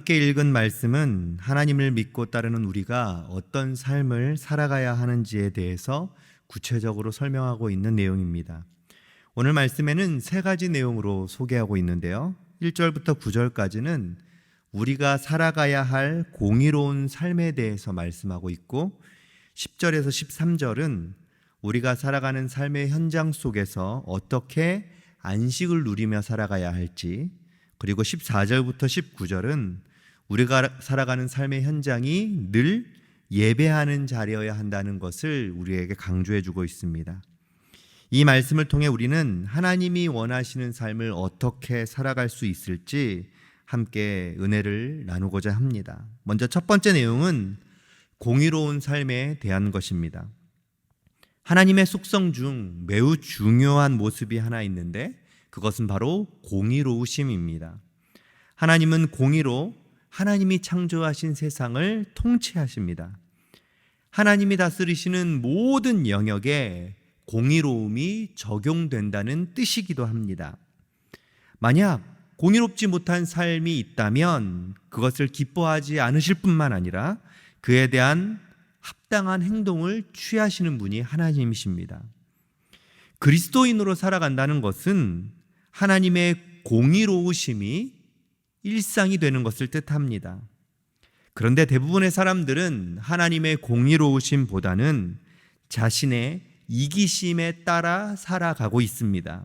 함께 읽은 말씀은 하나님을 믿고 따르는 우리가 어떤 삶을 살아가야 하는지에 대해서 구체적으로 설명하고 있는 내용입니다. 오늘 말씀에는 세 가지 내용으로 소개하고 있는데요. 1절부터 9절까지는 우리가 살아가야 할 공의로운 삶에 대해서 말씀하고 있고 10절에서 13절은 우리가 살아가는 삶의 현장 속에서 어떻게 안식을 누리며 살아가야 할지 그리고 14절부터 19절은 우리가 살아가는 삶의 현장이 늘 예배하는 자리여야 한다는 것을 우리에게 강조해 주고 있습니다. 이 말씀을 통해 우리는 하나님이 원하시는 삶을 어떻게 살아갈 수 있을지 함께 은혜를 나누고자 합니다. 먼저 첫 번째 내용은 공의로운 삶에 대한 것입니다. 하나님의 속성 중 매우 중요한 모습이 하나 있는데 그것은 바로 공의로우심입니다. 하나님은 공의로 하나님이 창조하신 세상을 통치하십니다. 하나님이 다스리시는 모든 영역에 공의로움이 적용된다는 뜻이기도 합니다. 만약 공의롭지 못한 삶이 있다면 그것을 기뻐하지 않으실 뿐만 아니라 그에 대한 합당한 행동을 취하시는 분이 하나님이십니다. 그리스도인으로 살아간다는 것은 하나님의 공의로우심이 일상이 되는 것을 뜻합니다. 그런데 대부분의 사람들은 하나님의 공의로우심보다는 자신의 이기심에 따라 살아가고 있습니다.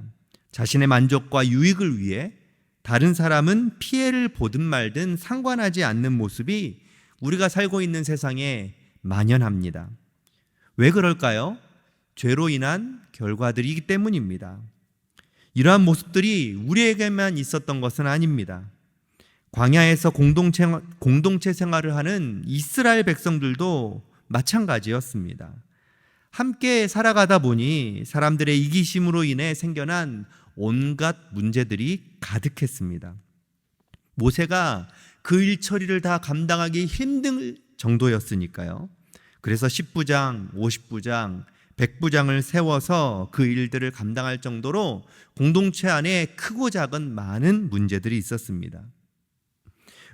자신의 만족과 유익을 위해 다른 사람은 피해를 보든 말든 상관하지 않는 모습이 우리가 살고 있는 세상에 만연합니다. 왜 그럴까요? 죄로 인한 결과들이기 때문입니다. 이러한 모습들이 우리에게만 있었던 것은 아닙니다. 광야에서 공동체, 공동체 생활을 하는 이스라엘 백성들도 마찬가지였습니다. 함께 살아가다 보니 사람들의 이기심으로 인해 생겨난 온갖 문제들이 가득했습니다. 모세가 그 일 처리를 다 감당하기 힘든 정도였으니까요. 그래서 10부장, 50부장, 100부장을 세워서 그 일들을 감당할 정도로 공동체 안에 크고 작은 많은 문제들이 있었습니다.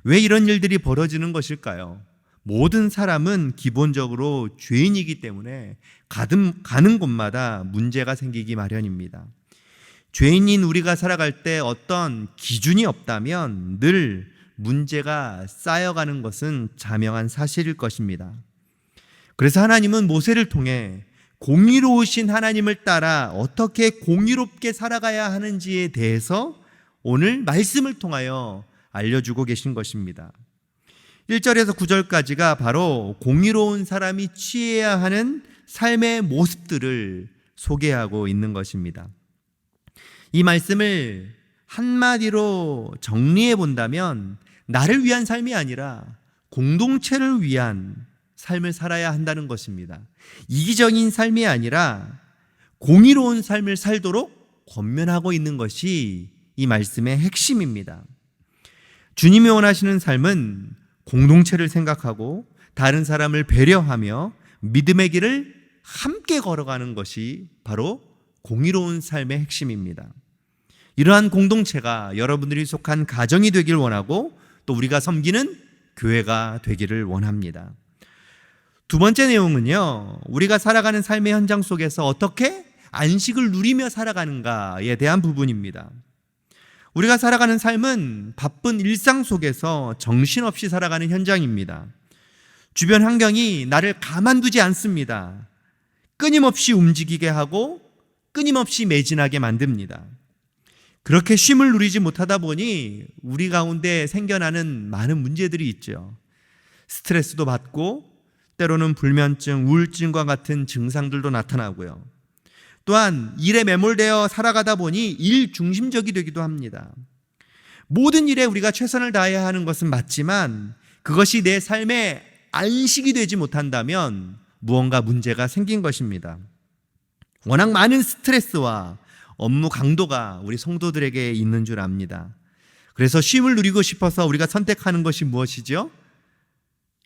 왜 이런 일들이 벌어지는 것일까요? 모든 사람은 기본적으로 죄인이기 때문에 가는 곳마다 문제가 생기기 마련입니다. 죄인인 우리가 살아갈 때 어떤 기준이 없다면 늘 문제가 쌓여가는 것은 자명한 사실일 것입니다. 그래서 하나님은 모세를 통해 공의로우신 하나님을 따라 어떻게 공의롭게 살아가야 하는지에 대해서 오늘 말씀을 통하여 알려주고 계신 것입니다. 1절에서 9절까지가 바로 공의로운 사람이 취해야 하는 삶의 모습들을 소개하고 있는 것입니다. 이 말씀을 한마디로 정리해 본다면 나를 위한 삶이 아니라 공동체를 위한 삶을 살아야 한다는 것입니다. 이기적인 삶이 아니라 공의로운 삶을 살도록 권면하고 있는 것이 이 말씀의 핵심입니다. 주님이 원하시는 삶은 공동체를 생각하고 다른 사람을 배려하며 믿음의 길을 함께 걸어가는 것이 바로 공의로운 삶의 핵심입니다. 이러한 공동체가 여러분들이 속한 가정이 되길 원하고 또 우리가 섬기는 교회가 되기를 원합니다. 두 번째 내용은요, 우리가 살아가는 삶의 현장 속에서 어떻게 안식을 누리며 살아가는가에 대한 부분입니다. 우리가 살아가는 삶은 바쁜 일상 속에서 정신없이 살아가는 현장입니다. 주변 환경이 나를 가만두지 않습니다. 끊임없이 움직이게 하고 끊임없이 매진하게 만듭니다. 그렇게 쉼을 누리지 못하다 보니 우리 가운데 생겨나는 많은 문제들이 있죠. 스트레스도 받고 때로는 불면증, 우울증과 같은 증상들도 나타나고요. 또한 일에 매몰되어 살아가다 보니 일 중심적이 되기도 합니다. 모든 일에 우리가 최선을 다해야 하는 것은 맞지만 그것이 내 삶의 안식이 되지 못한다면 무언가 문제가 생긴 것입니다. 워낙 많은 스트레스와 업무 강도가 우리 성도들에게 있는 줄 압니다. 그래서 쉼을 누리고 싶어서 우리가 선택하는 것이 무엇이죠?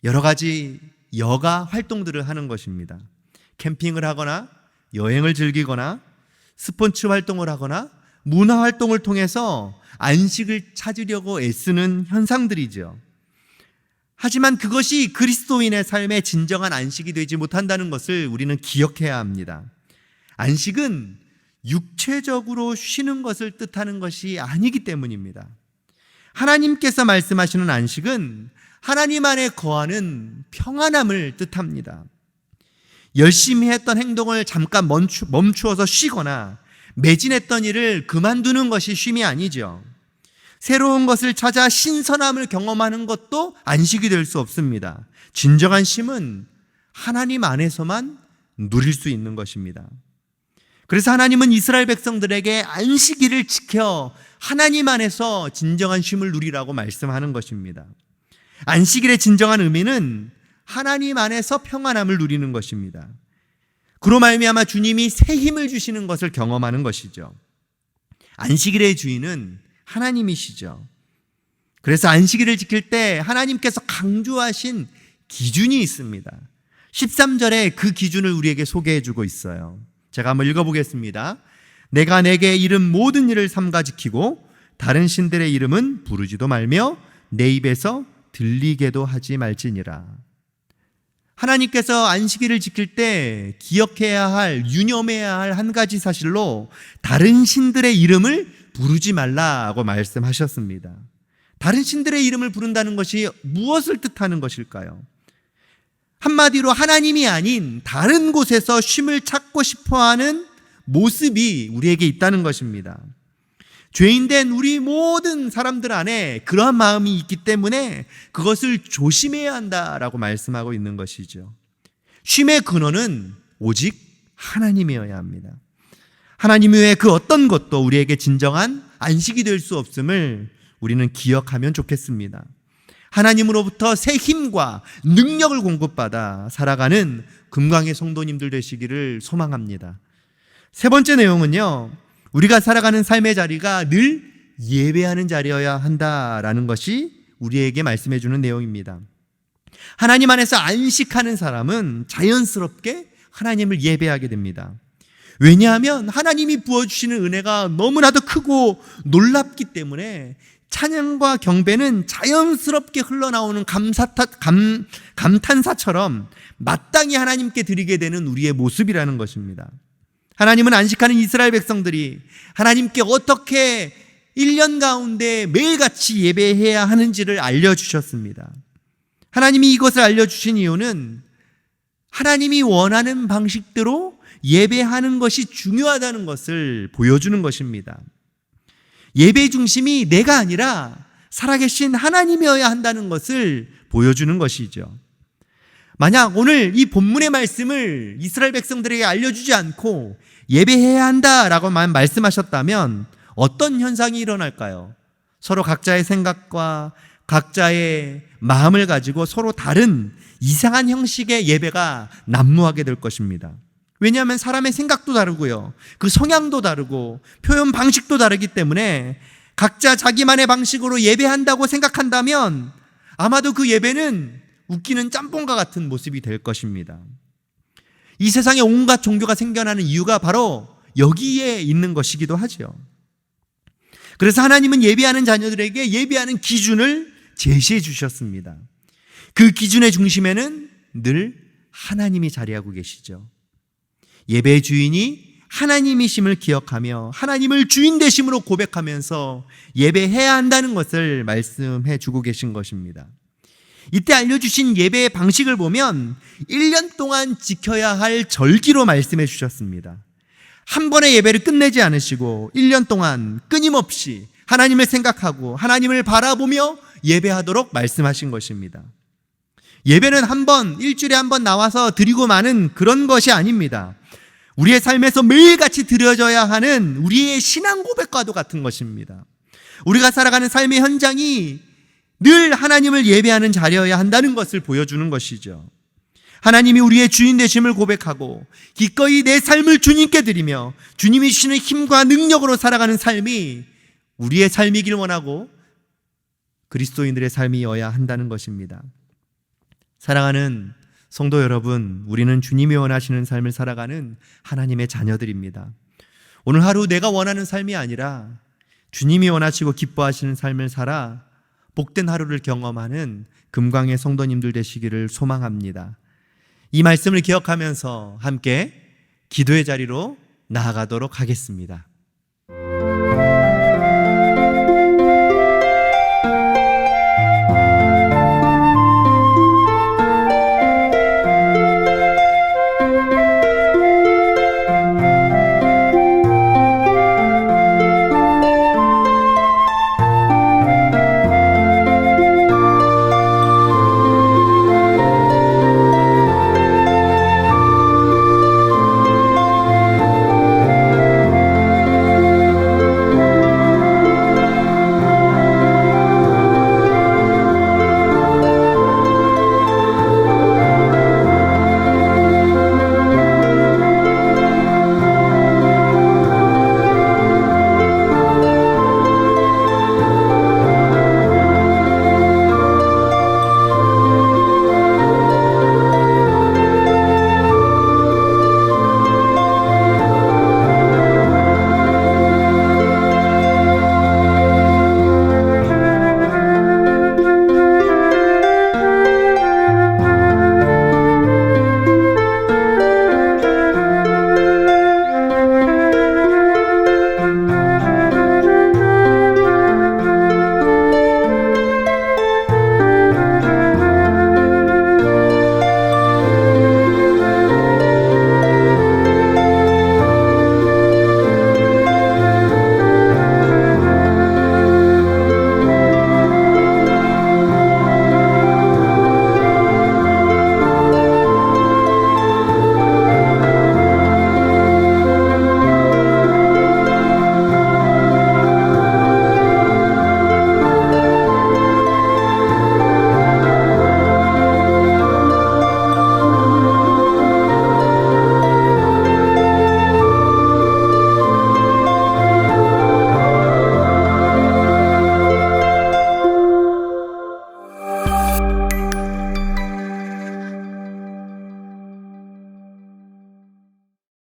여러 가지 여가 활동들을 하는 것입니다. 캠핑을 하거나 여행을 즐기거나 스포츠 활동을 하거나 문화 활동을 통해서 안식을 찾으려고 애쓰는 현상들이죠. 하지만 그것이 그리스도인의 삶의 진정한 안식이 되지 못한다는 것을 우리는 기억해야 합니다. 안식은 육체적으로 쉬는 것을 뜻하는 것이 아니기 때문입니다. 하나님께서 말씀하시는 안식은 하나님 안에 거하는 평안함을 뜻합니다. 열심히 했던 행동을 잠깐 멈추, 멈추어서 쉬거나 매진했던 일을 그만두는 것이 쉼이 아니죠. 새로운 것을 찾아 신선함을 경험하는 것도 안식이 될 수 없습니다. 진정한 쉼은 하나님 안에서만 누릴 수 있는 것입니다. 그래서 하나님은 이스라엘 백성들에게 안식일을 지켜 하나님 안에서 진정한 쉼을 누리라고 말씀하는 것입니다. 안식일의 진정한 의미는 하나님 안에서 평안함을 누리는 것입니다. 그로 말미암아 주님이 새 힘을 주시는 것을 경험하는 것이죠. 안식일의 주인은 하나님이시죠. 그래서 안식일을 지킬 때 하나님께서 강조하신 기준이 있습니다. 13절에 그 기준을 우리에게 소개해 주고 있어요. 제가 한번 읽어보겠습니다. 내가 내게 이름 모든 일을 삼가 지키고 다른 신들의 이름은 부르지도 말며 내 입에서 들리게도 하지 말지니라. 하나님께서 안식일을 지킬 때 기억해야 할, 유념해야 할 한 가지 사실로 다른 신들의 이름을 부르지 말라고 말씀하셨습니다. 다른 신들의 이름을 부른다는 것이 무엇을 뜻하는 것일까요? 한마디로 하나님이 아닌 다른 곳에서 쉼을 찾고 싶어 하는 모습이 우리에게 있다는 것입니다. 죄인된 우리 모든 사람들 안에 그러한 마음이 있기 때문에 그것을 조심해야 한다라고 말씀하고 있는 것이죠. 쉼의 근원은 오직 하나님이어야 합니다. 하나님 외에 그 어떤 것도 우리에게 진정한 안식이 될 수 없음을 우리는 기억하면 좋겠습니다. 하나님으로부터 새 힘과 능력을 공급받아 살아가는 금강의 성도님들 되시기를 소망합니다. 세 번째 내용은요, 우리가 살아가는 삶의 자리가 늘 예배하는 자리여야 한다라는 것이 우리에게 말씀해 주는 내용입니다. 하나님 안에서 안식하는 사람은 자연스럽게 하나님을 예배하게 됩니다. 왜냐하면 하나님이 부어주시는 은혜가 너무나도 크고 놀랍기 때문에 찬양과 경배는 자연스럽게 흘러나오는 감사타, 감, 감탄사처럼 마땅히 하나님께 드리게 되는 우리의 모습이라는 것입니다. 하나님은 안식하는 이스라엘 백성들이 하나님께 어떻게 1년 가운데 매일같이 예배해야 하는지를 알려주셨습니다. 하나님이 이것을 알려주신 이유는 하나님이 원하는 방식대로 예배하는 것이 중요하다는 것을 보여주는 것입니다. 예배 중심이 내가 아니라 살아계신 하나님이어야 한다는 것을 보여주는 것이죠. 만약 오늘 이 본문의 말씀을 이스라엘 백성들에게 알려주지 않고 예배해야 한다라고만 말씀하셨다면 어떤 현상이 일어날까요? 서로 각자의 생각과 각자의 마음을 가지고 서로 다른 이상한 형식의 예배가 난무하게 될 것입니다. 왜냐하면 사람의 생각도 다르고요. 그 성향도 다르고 표현 방식도 다르기 때문에 각자 자기만의 방식으로 예배한다고 생각한다면 아마도 그 예배는 웃기는 짬뽕과 같은 모습이 될 것입니다. 이 세상에 온갖 종교가 생겨나는 이유가 바로 여기에 있는 것이기도 하죠. 그래서 하나님은 예배하는 자녀들에게 예배하는 기준을 제시해 주셨습니다. 그 기준의 중심에는 늘 하나님이 자리하고 계시죠. 예배 주인이 하나님이심을 기억하며 하나님을 주인 되심으로 고백하면서 예배해야 한다는 것을 말씀해 주고 계신 것입니다. 이때 알려주신 예배의 방식을 보면 1년 동안 지켜야 할 절기로 말씀해 주셨습니다. 한 번의 예배를 끝내지 않으시고 1년 동안 끊임없이 하나님을 생각하고 하나님을 바라보며 예배하도록 말씀하신 것입니다. 예배는 한 번, 일주일에 한 번 나와서 드리고 마는 그런 것이 아닙니다. 우리의 삶에서 매일같이 드려져야 하는 우리의 신앙 고백과도 같은 것입니다. 우리가 살아가는 삶의 현장이 늘 하나님을 예배하는 자리여야 한다는 것을 보여주는 것이죠. 하나님이 우리의 주인 되심을 고백하고 기꺼이 내 삶을 주님께 드리며 주님이 주시는 힘과 능력으로 살아가는 삶이 우리의 삶이길 원하고 그리스도인들의 삶이어야 한다는 것입니다. 사랑하는 성도 여러분, 우리는 주님이 원하시는 삶을 살아가는 하나님의 자녀들입니다. 오늘 하루 내가 원하는 삶이 아니라 주님이 원하시고 기뻐하시는 삶을 살아 복된 하루를 경험하는 금광의 성도님들 되시기를 소망합니다. 이 말씀을 기억하면서 함께 기도의 자리로 나아가도록 하겠습니다.